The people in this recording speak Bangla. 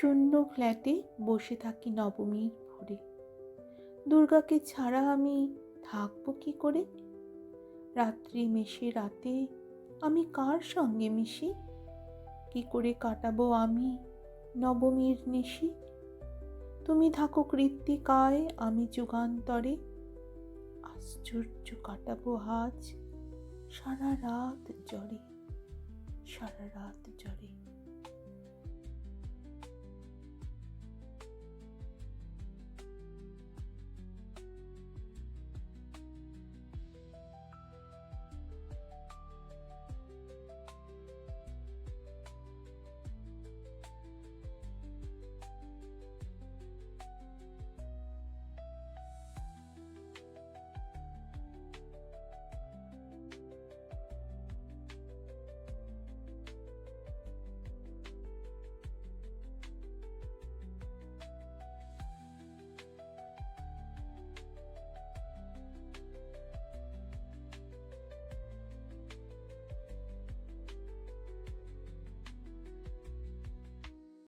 শূন্য ফ্ল্যাটে বসে থাকি নবমীর ভোরে। দুর্গাকে ছাড়া আমি থাকব কি করে? রাত্রি মেশে রাতে আমি কার সঙ্গে মিশি? কি করে কাটাবো আমি নবমীর নিশি? তুমি থাকো কৃত্তিকায়, আমি যুগান্তরে। আশ্চর্য কাটাবো আজ সারা রাত জ্বরে, সারা রাত জ্বরে।